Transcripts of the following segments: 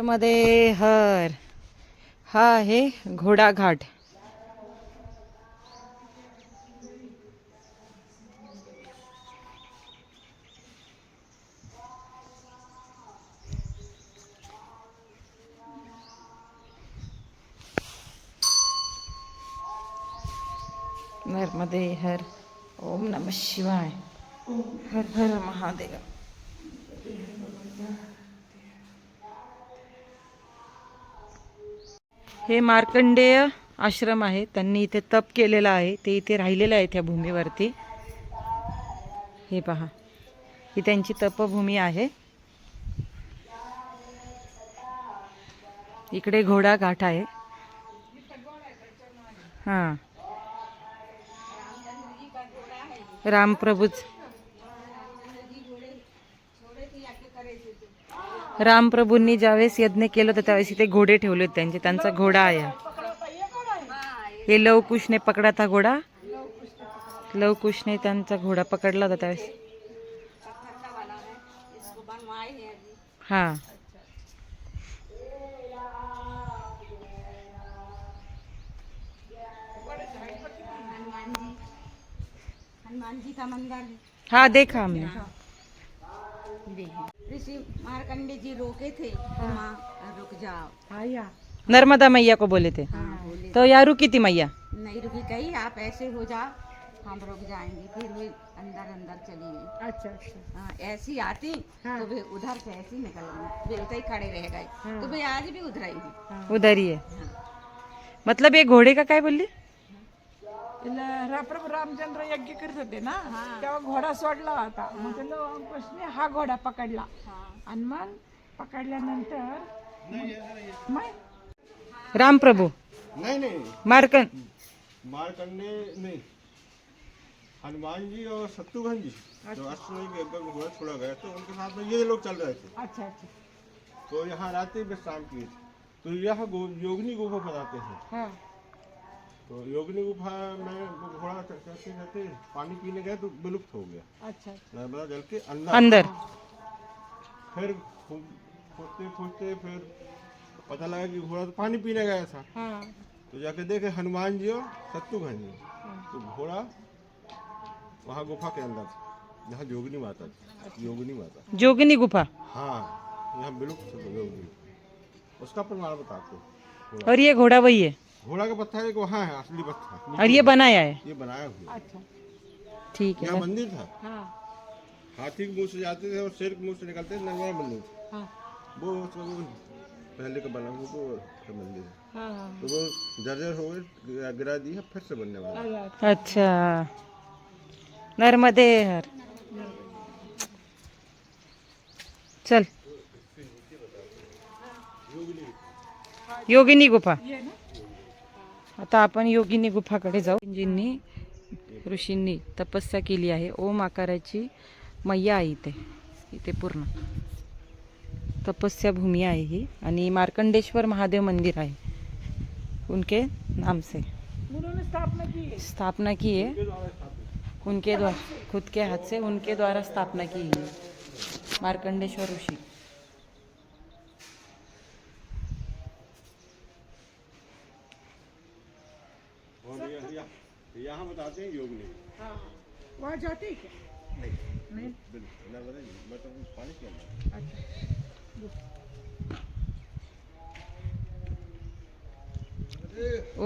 मध्ये हर हा आहे घोडा घाट नर्मदे हर ओम नम शिवाय। हर हर महादेव। हे मार्कंडेय आश्रम आहे. त्यांनी इथे तप केलेलं आहे. ते इथे राहिलेलं आहे त्या भूमीवरती. हे पहा. ही त्यांची तपभूमी आहे. इकडे घोडा घाट आहे. हां. रामप्रभूच. रामप्रभूंनी ज्यावेळेस यज्ञ केलं होतं त्यावेळेस इथे घोडे ठेवले होते त्यांचे. त्यांचा घोडा आहे. हे लवकुशने पकडा था घोडा. लवकुशने त्यांचा घोडा पकडला होता त्यावेळेस. हा. हनुमान देखा का है। हा ऋषि मारकंडे जी रोके थे माँ रुक जाओ नर्मदा मैया को बोले थे। हाँ बोले तो यहाँ रुकी थी मैया? नहीं रुकी कही आप ऐसे हो जाओ हम रुक जाएँगे फिर वे अंदर अंदर चली गई। अच्छा अच्छा। हाँ, ऐसी आती हाँ। तो वे उधर से ऐसी निकल गई वे उधर ही खड़े रह गए। हाँ। तो वे आज भी उधर ही। हैं। उधर ही है। मतलब ये घोड़े का क्या रा- प्रभू रामचंद्र यज्ञ करत होते ना तेव्हा घोडा सोडला होता मग अंकुशने हा घोडा पकडला आणि मग पकडल्यानंतर रामप्रभू नहीं नहीं मार्कन मारकंडे नहीं हनुमान जी और शत्रुघ्न जी जो एकदम घोड़ा छोड़ा गया तो उनके साथ में ये लोग चल रहे थे अच्छा अच्छा तो यहाँ रात्रि विश्राम किए थे तो यह योगिनी गुफा बताते हैं हा तो योगिनी गुफा में वो घोड़ा चलते चलते पानी पीने गए तो विलुप्त हो गया। अच्छा अच्छा। नर्मदा जल के अंदर। अंदर। फिर खोजते खोजते फिर पता लगा कि घोड़ा तो पानी पीने गया था। हा। तो जाके देखे हनुमान जी और शत्रुघ्न जी। तो घोड़ा वहाँ गुफा के अंदर था जहाँ जोगिनी माता थी। योगिनी माता। जोगिनी गुफा। हाँ यहाँ विलुप्त योगिनी उसका प्रमाण बताते हैं। और ये घोड़ा वही है। घोड़ा का पत्थर एक वहाँ है असली पत्थर। और ये बनाया है। ये बनाया हुआ अच्छा। ठीक है मंदिर था। हा। हाथी के मुँह से जाते थे और शेर के मुँह से निकलते थे नरवा मंदिर था। हा। वो पहले का बना हुआ वो का मंदिर। है हा। हा तो वो जर्जर हो गए गिरा दिया फिर से बनने वाला। अच्छा। नर्मदे हर। चल। योगिनी गुफा. आता आपण योगिनी गुफाकडे जाऊ. जिंनी ऋषींनी तपस्या केली आहे. ओम आकाराची मैया आहे इथे. इथे पूर्ण. तपस्या भूमी आहे ही. आणि मार्कंडेश्वर महादेव मंदिर आहे. उनके नाम से स्थापना की स्थापना की है उनके द्वारा खुद के हाथ से उनके द्वारा स्थापना की है. मार्कंडेश्वर ऋषि. यहाँ बताते हैं योगिनी वहाँ जाते हैं क्या? बिल्कुल नर्मदा जी मतलब पानी के अंदर अच्छा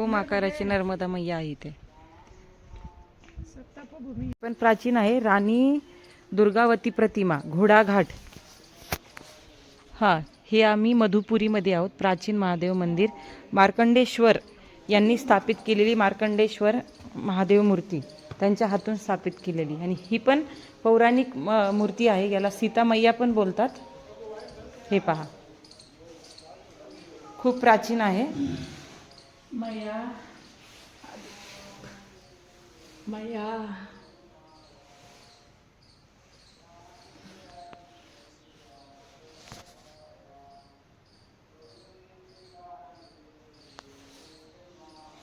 ओम आकाराची नर्मदा मैया आहे इथे. सत्तापभूमी पण प्राचीन आहे राणी दुर्गावती प्रतिमा घोडाघाट. हां हे आम्ही मधुपुरीमध्ये आहोत प्राचीन महादेव मंदिर मार्कंडेश्वर. यांनी स्थापित केलेली मार्कंडेश्वर महादेव मूर्ती त्यांच्या हातून स्थापित केलेली. आणि ही पण पौराणिक म- मूर्ती आहे. याला सीता मैया पण बोलतात. हे पहा. खूप प्राचीन आहे. मैया मैया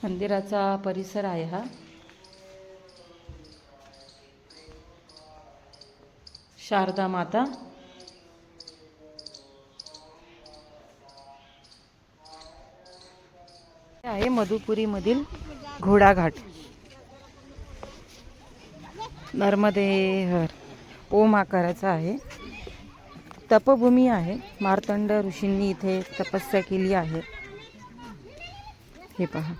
मंदिराचा परिसर आहे हा. शारदा माता. आहे मधुपुरीमधील घोडाघाट. नर्मदे हर ओम आकाराचा आहे. तपभूमी आहे. मार्तंड ऋषींनी इथे तपस्या केली आहे. हे पहा.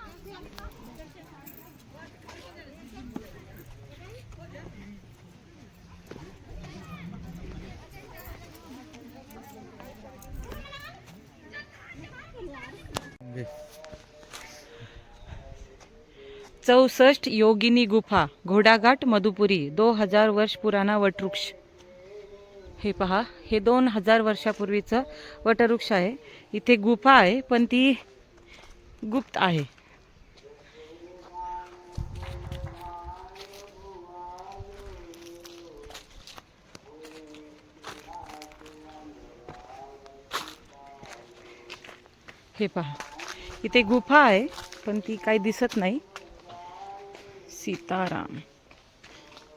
चौसष्ट योगिनी गुफा घोडाघाट मधुपुरी दो हजार वर्ष पुराणा वटवृक्ष. हे पहा हे दोन हजार वर्षापूर्वीचं वटवृक्ष आहे. इथे गुफा आहे पण ती गुप्त आहे. हे पहा इथे गुफा आहे पण ती काही दिसत नाही. सीताराम.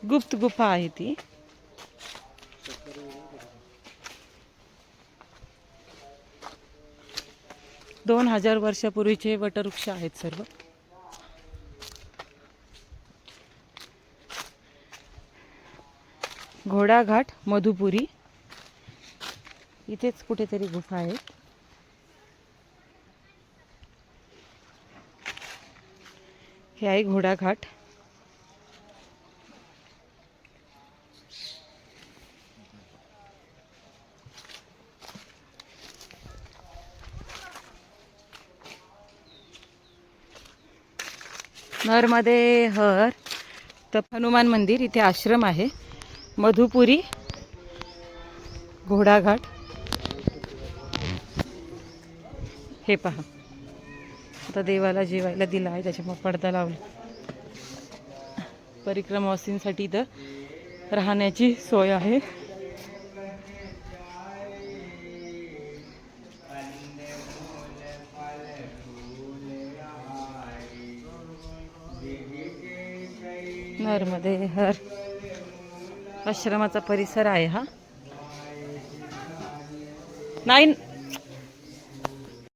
गुप्त गुफा आहे ती. दोन हजार वर्षापूर्वीचे वटवृक्ष आहेत सर्व. घोडाघाट मधुपुरी. इथेच कुठेतरी गुफा आहे. हे आहे घोडाघाट. नरमध्ये हर तर हनुमान मंदिर इथे आश्रम आहे. मधुपुरी घोडाघाट. हे पहा. आता देवाला जेवायला दिला आहे त्याच्यामुळे पडदा लावला. परिक्रमवासींसाठी इथं राहण्याची सोय आहे. नर्मदे हर आश्रमाचा परिसर आहे हा. नाही